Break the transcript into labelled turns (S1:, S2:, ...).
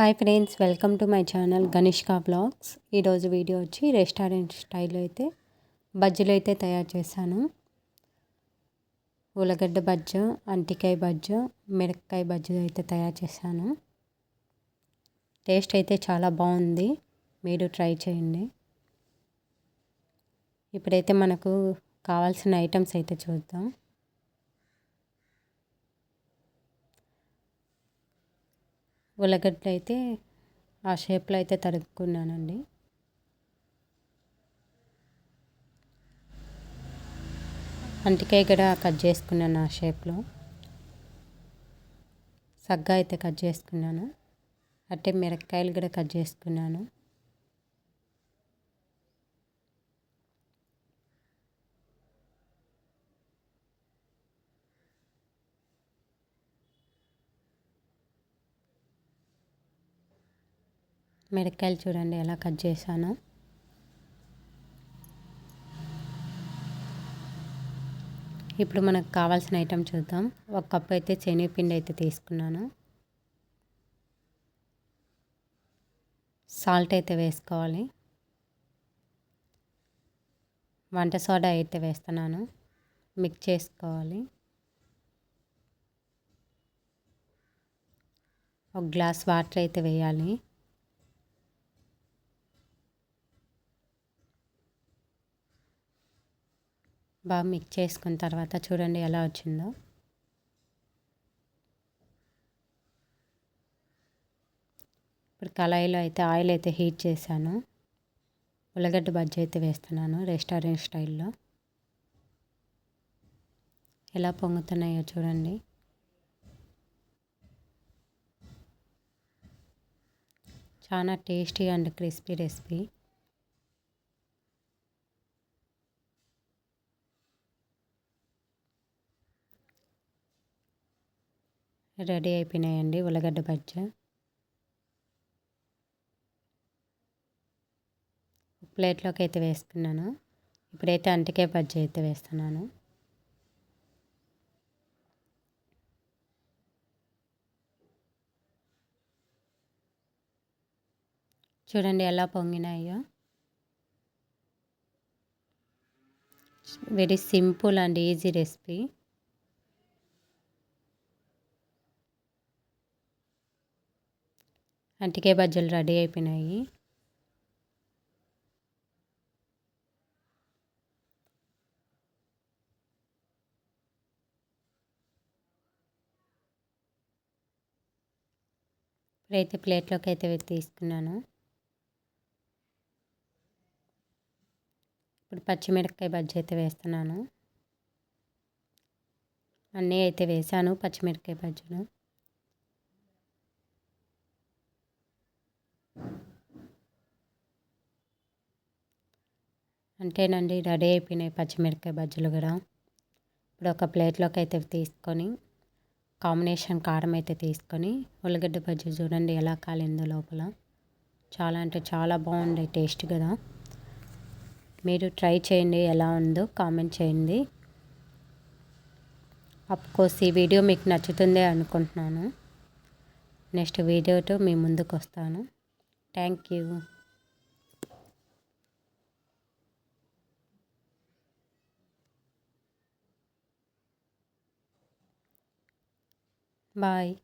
S1: Hi friends welcome to my channel Ganishka blogs ఈరోజు video వచ్చి restaurant స్టైల్లో అయితే బజ్జీలు అయితే తయారు చేశాను. ఉల్లగడ్డ బజ్జ అంటికాయ బజ్జ మిరపకాయ బజ్జీలు అయితే తయారు చేశాను. టేస్ట్ అయితే చాలా బాగుంది. మీరు ట్రై చేయండి. ఇప్పుడైతే మనకు కావాల్సిన ఐటమ్స్ అయితే చూద్దాం. ఉల్లగడ్డలు అయితే ఆ షేప్లో అయితే తరుక్కున్నానండి. అంటికాయ కూడా కట్ చేసుకున్నాను ఆ షేప్లో. సగ్గా అయితే కట్ చేసుకున్నాను. అట్టే మిరపకాయలు కూడా కట్ చేసుకున్నాను. మిరకాయలు చూడండి ఎలా కట్ చేశాను. ఇప్పుడు మనకు కావాల్సిన ఐటెం చూద్దాం. ఒక కప్పు అయితే శనగపిండి అయితే తీసుకున్నాను. సాల్ట్ అయితే వేసుకోవాలి. వంట సోడా అయితే వేస్తున్నాను. మిక్స్ చేసుకోవాలి. ఒక గ్లాస్ వాటర్ అయితే వేయాలి. బాగా మిక్స్ చేసుకున్న తర్వాత చూడండి ఎలా వచ్చిందో. ఇప్పుడు కళాయిలో అయితే ఆయిల్ అయితే హీట్ చేశాను. ఉల్లగడ్డ బజ్జీ అయితే వేస్తున్నాను రెస్టారెంట్ స్టైల్లో. ఎలా పొంగుతున్నాయో చూడండి. చాలా tasty and crispy recipe. Ready అయిపోయినాయండి ఉల్లగడ్డ బజ్జ. ప్లేట్లోకి అయితే వేసుకున్నాను ఇప్పుడైతే అంటికే బజ్జ అయితే వేస్తున్నాను. చూడండి ఎలా పొంగినాయో. Very simple and easy recipe. అంటికే బజ్జీలు రెడీ అయిపోయినాయి. ఇప్పుడైతే ప్లేట్లోకి అయితే తీసుకున్నాను. ఇప్పుడు పచ్చిమిరపకాయ బజ్జీ అయితే వేస్తున్నాను. అన్నీ అయితే వేసాను పచ్చిమిరపకాయ బజ్జీలు. అంతేనండి రెడీ అయిపోయినాయి పచ్చిమిరపకాయ బజ్జీలు కూడా. ఇప్పుడు ఒక ప్లేట్లోకి అయితే తీసుకొని కాంబినేషన్ కారం అయితే తీసుకొని ఉల్లిగడ్డ బజ్జీ చూడండి ఎలా కాలిందో లోపల. చాలా అంటే చాలా బాగుంది టేస్ట్ కదా. మీరు ట్రై చేయండి ఎలా ఉందో కామెంట్ చేయండి. అఫ్కోర్స్ ఈ వీడియో మీకు నచ్చుతుందే అనుకుంటున్నాను. నెక్స్ట్ వీడియోతో మీ ముందుకు వస్తాను థ్యాంక్ యూ. Bye.